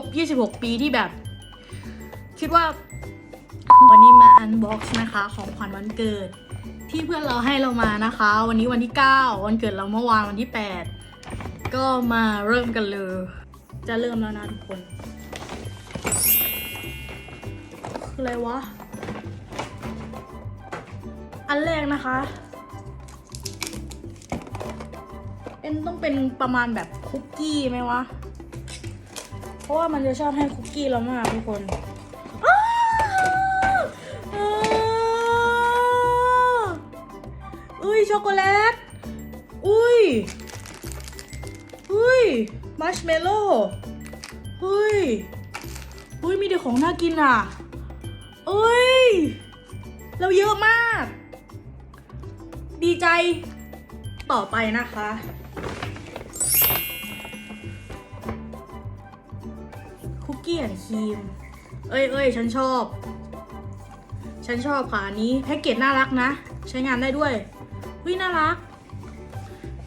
บ 26 ปีที่แบบ คิดว่า วันนี้มาอันบ็อกซ์นะคะ ของขวัญวันเกิด ที่เพื่อนเราให้เรามานะคะ วันนี้วันที่ 9 วันเกิดเราเมื่อวานวันที่ 8 ก็มาเริ่มกันเลย จะเริ่มแล้วนะทุกคน คืออะไรวะ อันแรกนะคะ เป็นต้องเป็นประมาณแบบคุกกี้ไหมวะ ราะว่ามันจะชอบให้คุกกี้เรามากทุกคนอุ้ยช็อกโกแลต อุ้ย อุ้ยมัชเมลโล่เฮ้ย อุ้ยมีแต่ของน่ากินอะเอ้ย เราเยอะมาก ดีใจต่อไปนะคะ กกี้แอนด์ครีม เอ้ยเอ้ยฉันชอบ ฉันชอบค่ะอันนี้แพ็กเกจน่ารักนะ ใช้งานได้ด้วยวิน่ารัก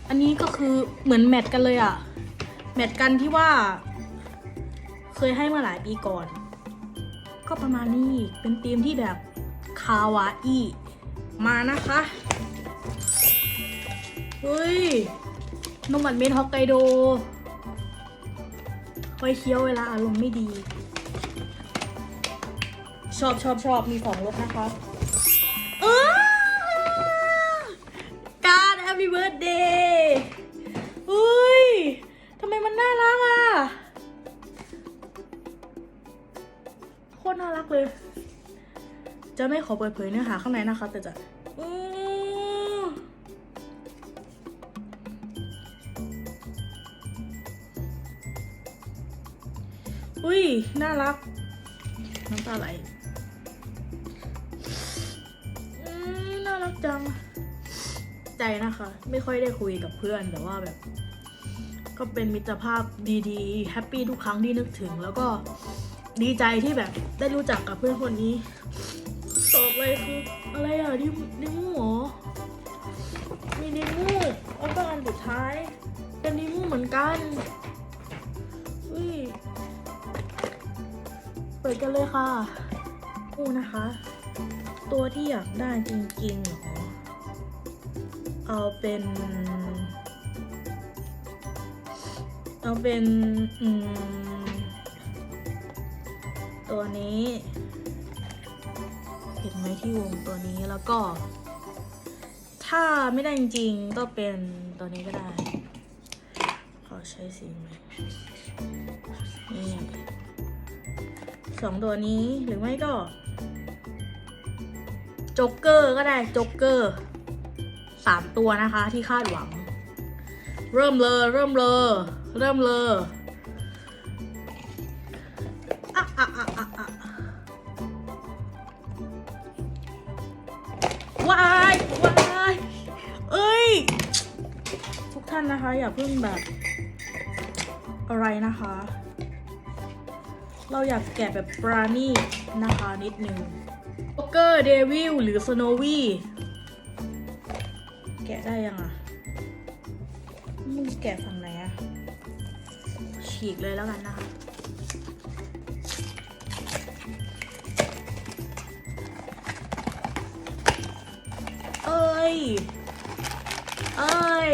อันนี้ก็คือเหมือนแมทกันเลยอะแมทกันที่ว่า เคยให้มื่อหลายปีก่อน ก็ประมาณนี้เป็นธีมที่แบบคาวาอิมานะคะเฮ้ยนมหวานเม็ดฮอกไกโด ไว้เคี้ยวเวลาอารมณ์ไม่ดี ชอบชอบชอบมีของลดนะคะเออการ Happy Birthday เฮ้ยทำไมมันน่ารักอะ โคตรน่ารักเลย จะไม่ขอเปิดเผยเนื้อหาข้างในนะคะ แต่จะ อุ้ย น่ารัก น้ำตาไหลอืมน่ารักจัง ใจนะคะ ไม่ค่อยได้คุยกับเพื่อนแต่ว่าแบบ ก็เป็นมิตรภาพดีๆ แฮปปี้ทุกครั้งที่นึกถึง แล้วก็ดีใจที่แบบได้รู้จักกับเพื่อนคนนี้ ต่อไปคือ อะไรอะดิดิมูเหรอ มีดิมูแล้วก็อันสุดท้าย เป็นดิมูเหมือนกันอุ้ย ปิดกันเลยค่ะคู่นะคะ ตัวที่อยากได้จริงๆเหรอ เอาเป็น เอาเป็นอืมตัวนี้ เห็นไหมที่วงตัวนี้แล้วก็ ถ้าไม่ได้จริงๆก็เป็นตัวนี้ก็ได้ ขอใช้สีไหมนี่ สองตัวนี้หรือไม่ก็โจ๊กเกอร์ก็ได้โจ๊กเกอร์สามตัวนะคะที่คาดหวัง เริ่มเลยเริ่มเลยเริ่มเลยอะอะอะอะอะวายวายเอ้ย ทุกท่านนะคะอย่าเพิ่งแบบอะไรนะคะ เราอยากแกะแบบปราณีนะคะนิดนึงโอเกอร์เดวิลหรือสโนวี่แกะได้ยังอะมึงแกะฝั่งไหนอะฉีกเลยแล้วกันนะคะเอ้ย เอ้ย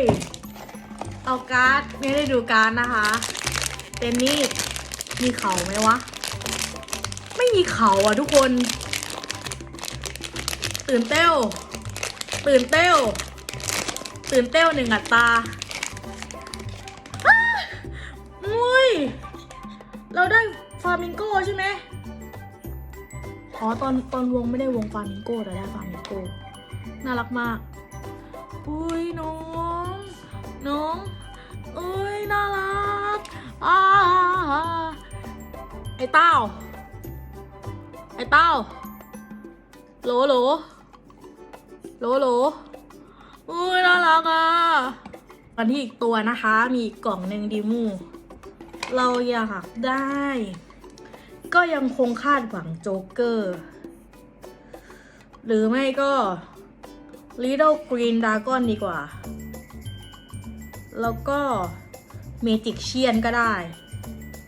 เอาการ์ดไม่ได้ดูการ์ดนะคะเต็นนี่ มีเขาไหมวะ ไม่มีเขาอะทุกคน ตื่นเต้ว ตื่นเต้ว ตื่นเต้วหนึ่งอัตราอุ้ย เราได้ฟามิงโก้ใช่ไหมอ๋อตอนตอนวงไม่ได้วงฟามิงโก้แต่ได้ฟามิงโก้น่ารักมาก อุ้ยน้อง น้องเอ้ยน่ารัก อ่า ไอ้เต้า ไอ้เต้า โหลโหลโหลโหลอุ้ยน่ารักอะกันที่อีกตัวนะคะ มีอีกกล่องหนึ่งดิมู เราอยากได้ ก็ยังคงคาดหวังโจ๊กเกอร์ หรือไม่ก็ Little Green Dragon ดีกว่า แล้วก็ Magic เชียนก็ได้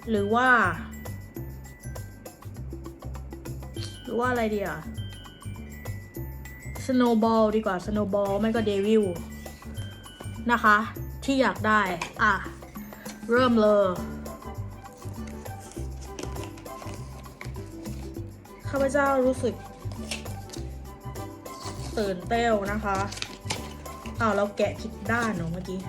หรือว่า รือว่าอะไรดีอะ snowball ดีกว่า snowball ไม่ก็ devil นะคะ ที่อยากได้ อะ เริ่มเลยข้าพเจ้ารู้สึก ตื่นเต้นนะคะอ้าวเราแกะผิดด้านเนอะเมื่อกี้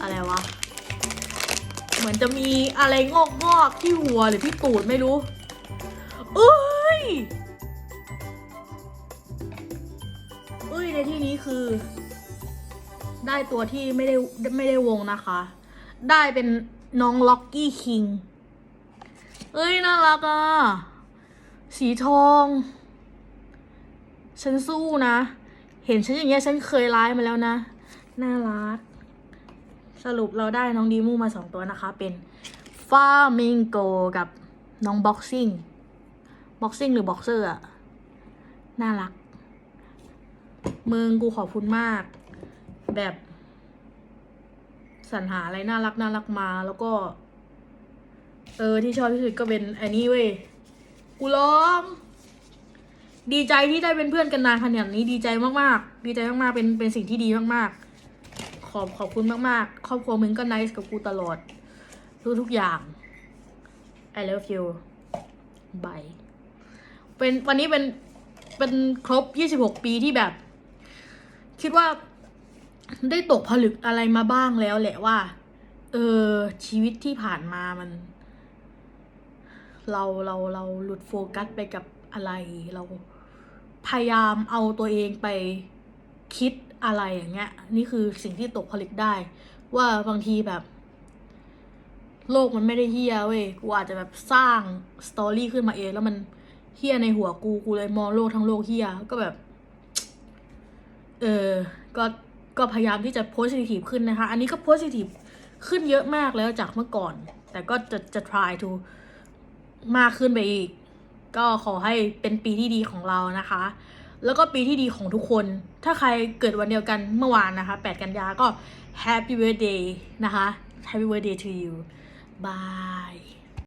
อะไรวะ เหมือนจะมีอะไรงอกงอกๆที่หัวหรือที่ตูดไม่รู้เอ้ยเอ้ยในที่นี้คือ ได้ตัวที่ไม่ได้ไม่ได้วงนะคะ ได้เป็นน้องล็อกกี้คิง เอ้ยน่ารักอะ สีทอง ฉันสู้นะ เห็นฉันอย่างเงี้ยฉันเคยไลฟ์มาแล้วนะ น่ารัก สรุปเราได้น้องดีมูมาสองตัวนะคะ เป็นฟามิงโกกับน้องบ็อกซิ่ง บ็อกซิ่งหรือบ็อกเซอร์อะน่ารัก มึงกูขอบคุณมาก แบบสรรหาอะไรน่ารักน่ารักมาแล้วก็ เออที่ชอบที่สุดก็เป็นอันนี้เว้ย กูร้อง ดีใจที่ได้เป็นเพื่อนกันนานขนาดนี้ดีใจมากๆ ดีใจมากๆ เป็นเป็นสิ่งที่ดีมากๆ ขอบขอบคุณมากๆ ครอบครัวมึงก็ nice กับกูตลอดทุกทุกอย่าง I love you bye เป็นวันนี้เป็นเป็นครบ 26 ปีที่แบบ คิดว่าได้ตกผลึกอะไรมาบ้างแล้วแหละว่า เออ ชีวิตที่ผ่านมามัน เราเราเราหลุดโฟกัสไปกับอะไรเราพยายามเอาตัวเองไปคิด อะไรอย่างเงี้ย นี่คือสิ่งที่ตกผลึกได้ ว่าบางทีแบบ โลกมันไม่ได้เฮียเว้ยกูอาจจะแบบสร้างสตอรี่ขึ้นมาเองแล้วมันเฮียในหัวกูกูเลยมองโลกทั้งโลกเฮียก็แบบ เออก็ก็พยายามที่จะโพสิทีฟขึ้นนะคะ อันนี้ก็โพสิทีฟขึ้นเยอะมากแล้วจากเมื่อก่อน แต่ก็จะจะ try to มากขึ้นไปอีก ก็ขอให้เป็นปีที่ดีของเรานะคะ แล้วก็ปีที่ดีของทุกคน ถ้าใครเกิดวันเดียวกันเมื่อวานนะคะ 8 กันยาก็ Happy Birthday นะคะ Happy Birthday to you bye